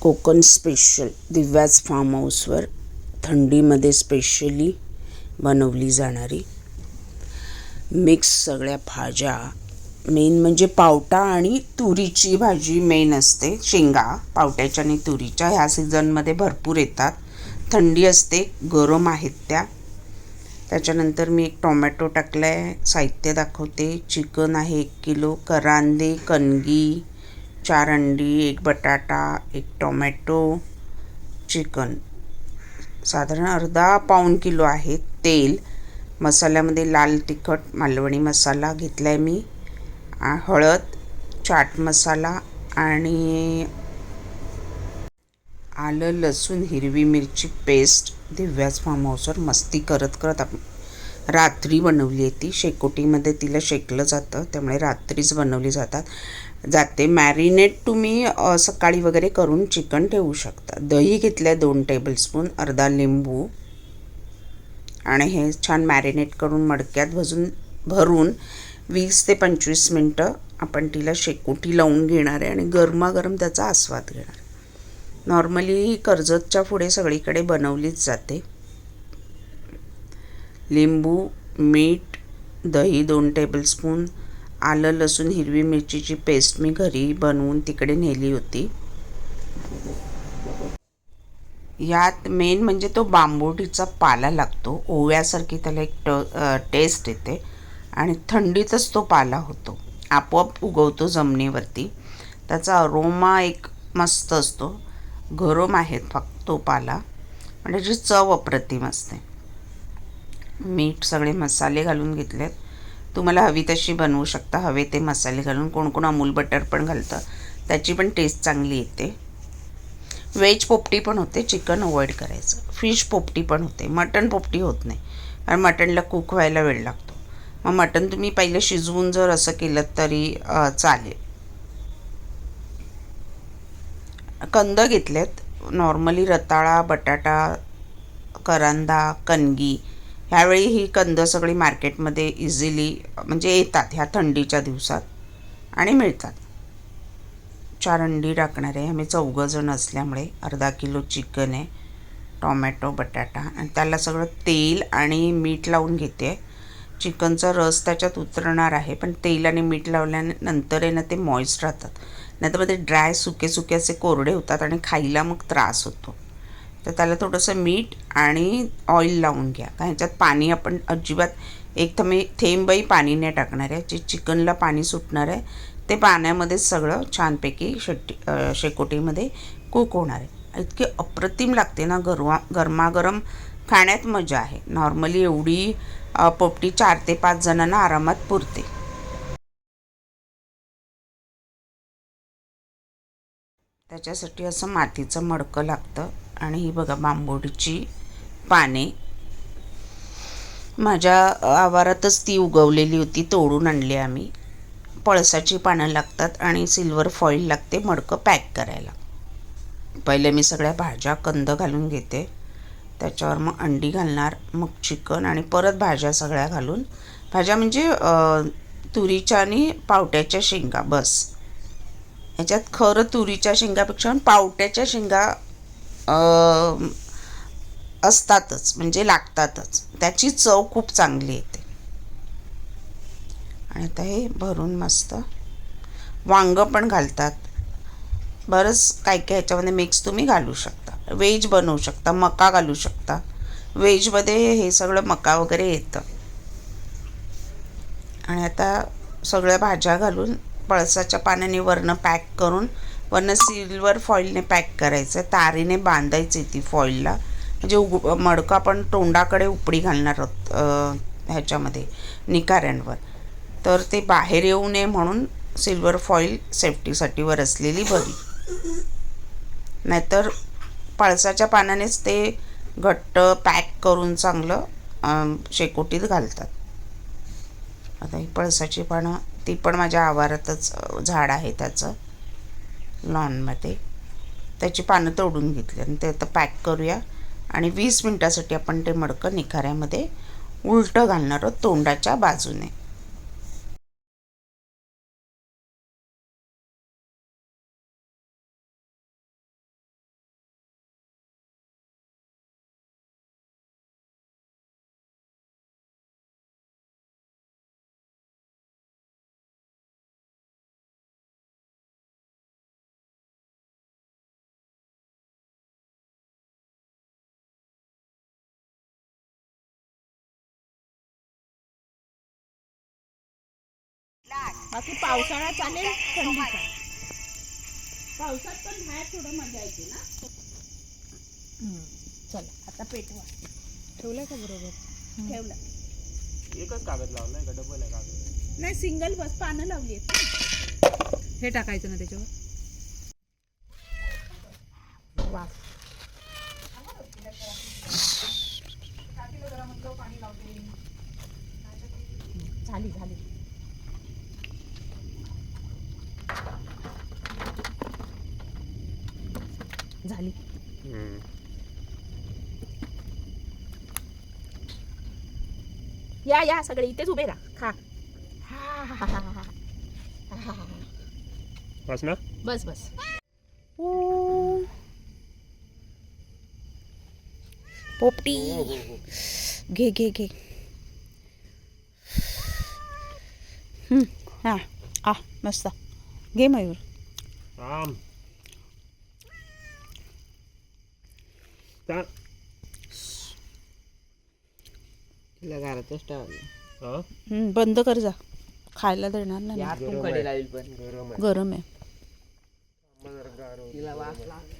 Konkan special Divyaj farm हाऊसवर थंडीमध्ये specially बनवली जाणारी मिक्स सगळ्या भाज्या. मेन म्हणजे पावटा आणि तुरीची भाजी मेन असते. शेंगा पावट्याच्या आणि तुरीच्या ह्या सीझनमध्ये भरपूर येतात. थंडी असते गरम आहेत त्या. त्याच्यानंतर मी एक टोमॅटो टाकला आहे साहित्य दाखवते. चिकन आहे एक किलो करांदे कणगी चार अंडी एक बटाटा एक टोमॅटो चिकन. साधारण अर्धा पाऊण किलो आहे तेल. मसाल्यामध्ये लाल तिखट मालवणी मसाला घेतला आहे मी हळद चाट मसाला आणि आलं लसूण हिरवी मिरची पेस्ट दिव्याच फार्म हाऊसवर मस्ती करत करत आपण रात्री बनवली आहे ती. शेकोटीमध्ये तिला शेकलं जातं त्यामुळे रात्रीच बनवली जातात. जाते. मॅरिनेट तुम्ही सकाळी वगैरे करून चिकन ठेवू शकता. दही घेतलं आहे दोन टेबलस्पून अर्धा लिंबू. आणि हे छान मॅरिनेट करून मडक्यात भजून भरून वीस ते पंचवीस मिनटं आपण तिला शेकोटी लावून घेणार आहे आणि गरमागरम त्याचा आस्वाद घेणार नॉर्मली ही कर्जतच्या पुढे सगळीकडे बनवलीच जाते. लिंबू मीठ दही दोन टेबलस्पून आलं लसूण हिरवी मिरचीची पेस्ट मी घरी बनवून तिकडे नेली होती. यात मेन म्हणजे तो बांबोटीचा पाला लागतो. ओव्यासारखी त्याला एक ट टेस्ट येते आणि थंडीतच तो पाला होतो. आपोआप उगवतो जमिनीवरती. त्याचा अरोमा एक मस्त असतो. गरम आहेत फक्त तो पाला. म्हणजे त्याची चव अप्रतिम असते. मीठ सगळे मसाले घालून घेतलेत. तुम्हाला हवी तशी बनवू शकता. हवे ते मसाले घालून कोण कोण अमूल बटर पण घालतं. त्याची पण टेस्ट चांगली येते. व्हेज पोपटी पण होते. चिकन अवॉइड करायचं. फिश पोपटी पण होते. मटण पोपटी होत नाही. कारण मटणला कुक व्हायला वेळ लागतो. मग मटण तुम्ही पहिले शिजवून जर असं केलं तरी चालेल. कंद घेतलेत. नॉर्मली रताळा बटाटा करंदा कणगी ह्यावेळी ही कंद सगळी मार्केटमध्ये इझिली म्हणजे येतात ह्या थंडीच्या दिवसात आणि मिळतात. चार अंडी टाकणार आहे आम्ही चौघंजण असल्यामुळे अर्धा किलो चिकन आहे टॉमॅटो बटाटा आणि त्याला सगळं तेल आणि मीठ लावून घेते. चिकनचा रस त्याच्यात उतरणार आहे पण तेल आणि मीठ लावल्यानंतर आहे ना ते मॉइस्ट राहतात. नाहीतर मग ते ड्राय सुके सुके असे कोरडे होतात आणि खायला मग त्रास होतो. तर त्याला थोडंसं मीठ आणि ऑइल लावून घ्या. का ह्याच्यात पाणी आपण अजिबात एक तर मी थेंबही पाणी नाही टाकणार आहे. जे चिकनला पाणी सुटणार आहे ते पाण्यामध्येच सगळं छानपैकी शेट्टी शेकोटीमध्ये कुक होणार आहे. इतकी अप्रतिम लागते ना गरवा गरमागरम खाण्यात मजा आहे. नॉर्मली एवढी पोपटी चार ते पाच जणांना आरामात पुरते. त्याच्यासाठी असं मातीचं मडकं लागतं. आणि ही बघा बांबोडीची पाने. माझ्या आवारातच ती उगवलेली होती तोडून आणली आम्ही. पळसाची पानं लागतात आणि सिल्वर फॉईल लागते मडकं पॅक करायला. पहिले मी सगळ्या भाज्या कंद घालून घेते. त्याच्यावर मग अंडी घालणार मग चिकन आणि परत भाज्या सगळ्या घालून. भाज्या म्हणजे तुरीच्या आणि पावट्याच्या शेंगा बस. ह्याच्यात खरं तुरीच्या शेंगापेक्षा पावट्याच्या शेंगा असतातच म्हणजे लागतातच. त्याची चव खूप चांगली येते. आणि आता हे भरून मस्त वांगं पण घालतात. बरंच काय काय ह्याच्यामध्ये मिक्स तुम्ही घालू शकता. वेज बनवू शकता मका घालू शकता. व्हेजमध्ये हे सगळं मका वगैरे येतं. आणि आता सगळ्या भाज्या घालून पळसाच्या पाण्याने वरनं पॅक करून वरनं सिल्वर फॉईलने पॅक करायचं तारेने बांधायची ती फॉईलला म्हणजे उग मडकं आपण तोंडाकडे उपडी घालणार आहोत ह्याच्यामध्ये निकाऱ्यांवर. तर ते बाहेर येऊ नये म्हणून सिल्वर फॉईल सेफ्टीसाठी वर असलेली बरी. नाहीतर पळसाच्या पानानेच ते घट्ट पॅक करून चांगलं शेकोटीत घालतात. आता ही पळसाची पानं ती पण माझ्या आवारातच झाड आहे त्याचं. लॉनमध्ये. त्याची पानं तोडून घेतली आणि ते आता पॅक करूया. आणि वीस मिनटासाठी आपण ते मडकं निखाऱ्यामध्ये उलटं घालणार आहोत तोंडाच्या बाजूने. बाकी पावसाळा चालेल थंडी चालेल पावसात पण बाहेर थोडं मजा येते ना? चला आता पेटवा. ठेवलंय का बरोबर? ठेवला. एकच कागद लावलाय का डबल आहे कागद. नाही सिंगल बस पानं लावली आहेत. हे टाकायचं ना त्याच्यावर? वा. झाली झाली झाली. या या सगळे इथेच उभे राहा. खा. बस ना. बस बस. पोपटी. घे घे घे. हा. आ मस्त. घे मयूर. त्या तिला घरातच हा? हम्म, बंद कर जा. खायला देणार नाही. गरम आहे. गरम आहे. तिला वास लागला